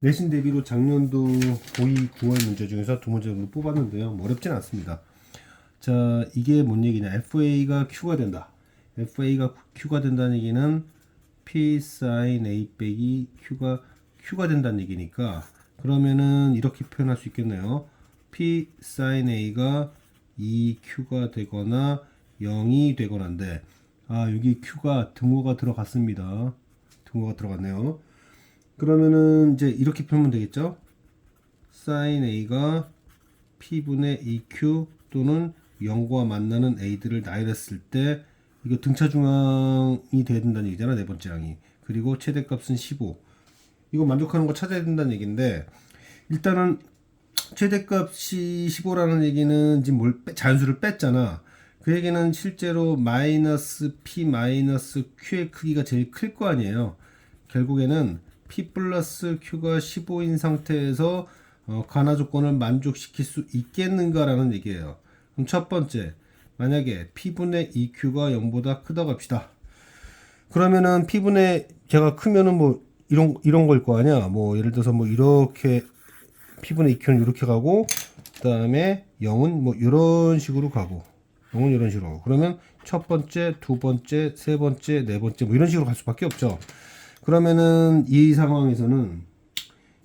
내신 대비로 작년도 고2 9월 문제 중에서 두 문제 정도 뽑았는데요. 뭐 어렵진 않습니다. 자, 이게 뭔 얘기냐? FA가 Q가 된다. FA가 Q가 된다는 얘기는 P sin A 빼기 Q가 Q가 된다는 얘기니까 그러면은 이렇게 표현할 수 있겠네요. P sin A가 2Q가 되거나 0이 되거나인데 아, 여기 Q가 등호가 들어갔습니다. 등호가 들어갔네요. 그러면은 이제 이렇게 풀면 되겠죠? sin a가 p분의 2q 또는 0과 만나는 a들을 나열했을 때 이거 등차 중앙이 돼야 된다는 얘기잖아 네 번째 항이. 그리고 최대값은 15 이거 만족하는 거 찾아야 된다는 얘기인데 일단은 최대값이 15라는 얘기는 지금 뭘 빼- 자연수를 뺐잖아. 그 얘기는 실제로 마이너스 p 마이너스 q의 크기가 제일 클 거 아니에요. 결국에는 p 플러스 q가 15인 상태에서 어, 관화 조건을 만족시킬 수 있겠는가라는 얘기예요. 그럼 첫 번째, 만약에 p분의 2q가 0보다 크다고 합시다. 그러면은 p분의 걔가 크면은 뭐 이런 이런 걸 거 아니야. 뭐 예를 들어서 뭐 이렇게 p분의 2q는 이렇게 가고 그다음에 0은 뭐 이런 식으로 가고 0은 이런 식으로 그러면 첫 번째, 두 번째, 세 번째, 네 번째 뭐 이런 식으로 갈 수밖에 없죠. 그러면은 이 상황에서는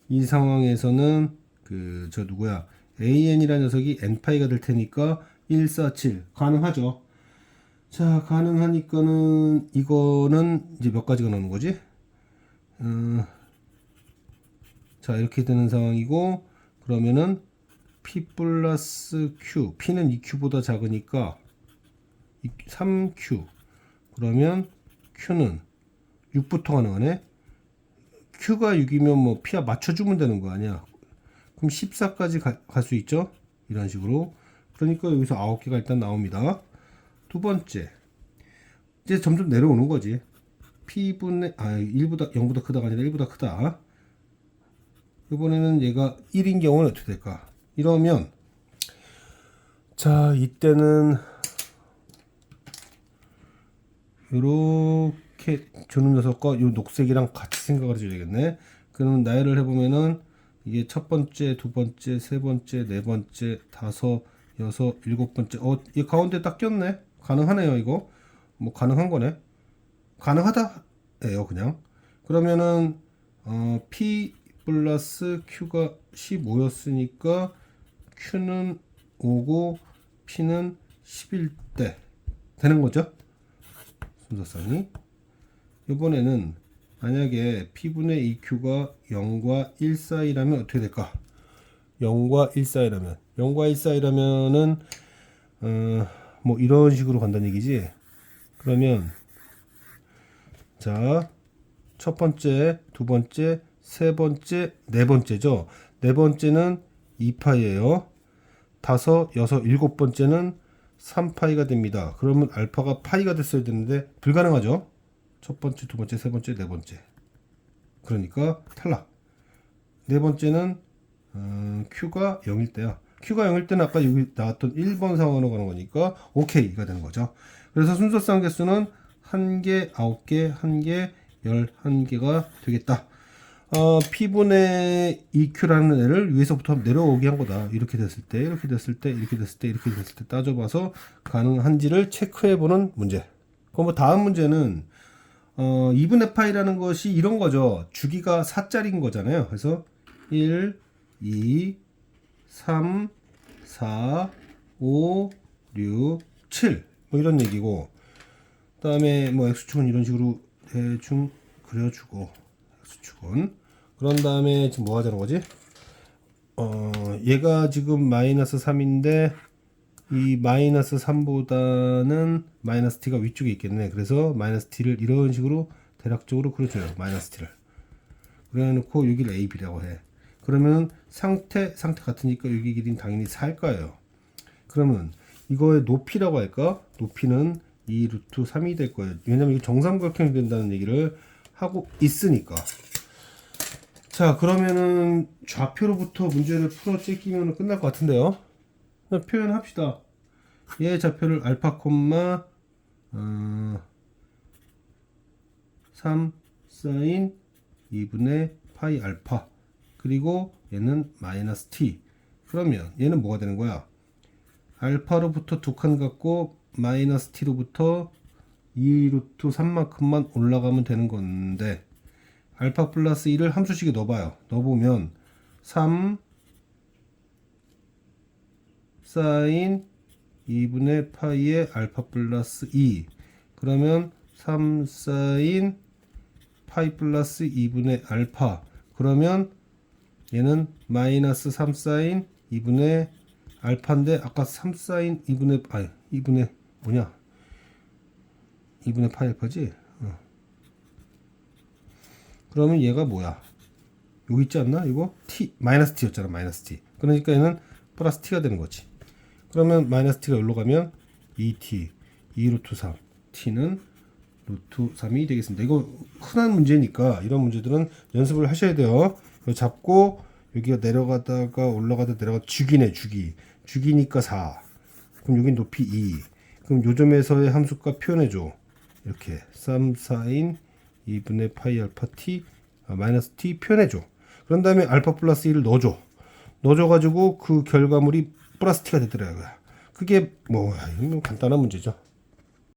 이 상황에서는 그 저 누구야 AN이라는 녀석이 n파이가 될 테니까 147 가능하죠. 자 가능하니까는 이거는 이제 몇 가지가 나오는 거지? 어, 자 이렇게 되는 상황이고 그러면은 p 플러스 q p는 2q보다 작으니까 3q 그러면 q는 6부터 가능하네. Q가 6이면 뭐 P와 맞춰주면 되는 거 아니야. 그럼 14까지 갈 수 있죠? 이런 식으로. 그러니까 여기서 9개가 일단 나옵니다. 두 번째. 이제 점점 내려오는 거지. P분의, 아, 1보다, 0보다 크다가 아니라 1보다 크다. 이번에는 얘가 1인 경우는 어떻게 될까? 이러면, 자, 이때는, 요렇게 주는 녀석과 요 녹색이랑 같이 생각을 해줘야 되겠네. 그러면 나열을 해보면은 이게 첫 번째, 두 번째, 세 번째, 네 번째, 다섯, 여섯, 일곱 번째. 어, 이 가운데 딱 꼈네. 가능하네요, 이거. 뭐 가능한 거네. 가능하다예요, 그냥. 그러면은 어, P 플러스 Q가 15였으니까 Q는 5고 P는 11대 되는 거죠. 순서상이 이번에는 만약에 p분의 2q가 0과 1 사이라면 어떻게 될까? 0과 1 사이라면 0과 1 사이라면은 어, 뭐 이런 식으로 간다는 얘기지. 그러면 자, 첫 번째, 두 번째, 세 번째, 네 번째죠. 네 번째는 2파이예요. 다섯, 여섯, 일곱 번째는 3파이가 됩니다. 그러면 알파가 파이가 됐어야 되는데 불가능하죠. 첫 번째, 두 번째, 세 번째, 네 번째. 그러니까 탈락. 네 번째는 음, Q가 0일 때야. Q가 0일 때는 아까 여기 나왔던 1번 상황으로 가는 거니까 OK가 되는 거죠. 그래서 순서상 개수는 1개, 9개, 1개, 11개가 되겠다. 어, P분의 EQ라는 애를 위에서부터 내려오게 한 거다. 이렇게 됐을 때, 이렇게 됐을 때, 이렇게 됐을 때, 이렇게 됐을 때 따져봐서 가능한지를 체크해보는 문제. 그럼 뭐 다음 문제는 어, 2분의 파이라는 것이 이런 거죠. 주기가 4짜리인 거잖아요. 그래서 1, 2, 3, 4, 5, 6, 7. 뭐 이런 얘기고. 그 다음에 뭐 X축은 이런 식으로 대충 그려주고. X축은. 그런 다음에 지금 뭐 하자는 거지? 어, 얘가 지금 마이너스 3인데 이 마이너스 3보다는 마이너스 t가 위쪽에 있겠네. 그래서 마이너스 t를 이런 식으로 대략적으로 그려줘요. 마이너스 t를. 그래놓고 여기를 a, b라고 해. 그러면 상태 상태 같으니까 여기 길이는 당연히 4일 거예요. 그러면 이거의 높이라고 할까? 높이는 2 루트 3이 될 거예요. 왜냐면 이거 정삼각형이 된다는 얘기를 하고 있으니까. 자, 그러면은 좌표로부터 문제를 풀어 제끼면 끝날 것 같은데요. 표현합시다. 얘 좌표를 알파 콤마 어, 3 사인 2분의 파이 알파 그리고 얘는 마이너스 t. 그러면 얘는 뭐가 되는 거야? 알파로부터 두 칸 갖고 마이너스 t로부터 2 루트 3만큼만 올라가면 되는 건데 알파 플러스 1을 함수식에 넣어봐요. 넣어보면 3 사인 2분의 파이의 알파 플러스 2 그러면 3 사인 파이 플러스 2분의 알파. 그러면 얘는 마이너스 3 사인 2분의 알파인데 아까 3 사인 2분의 아니 2분의 뭐냐? 2분의 파이 알파지? 어. 그러면 얘가 뭐야? 여기 있지 않나? 이거? T 마이너스 t였잖아 마이너스 t. 그러니까 얘는 플러스 t가 되는 거지 그러면 마이너스 t가 여기로 가면 2t 2 루트 3 t는 루트 3이 되겠습니다. 이거 흔한 문제니까 이런 문제들은 연습을 하셔야 돼요. 잡고 여기가 내려가다가 올라가다 내려가 주기네 주기 주기니까 4 그럼 여기 높이 2 그럼 요점에서의 함수값 표현해줘. 이렇게. 3 4인 2분의 파이 알파 t 아, 마이너스 t 표현해줘. 그런 다음에 알파 플러스 1을 넣어줘. 넣어줘 가지고 그 결과물이 t가 되더라고요. 그게 뭐 간단한 문제죠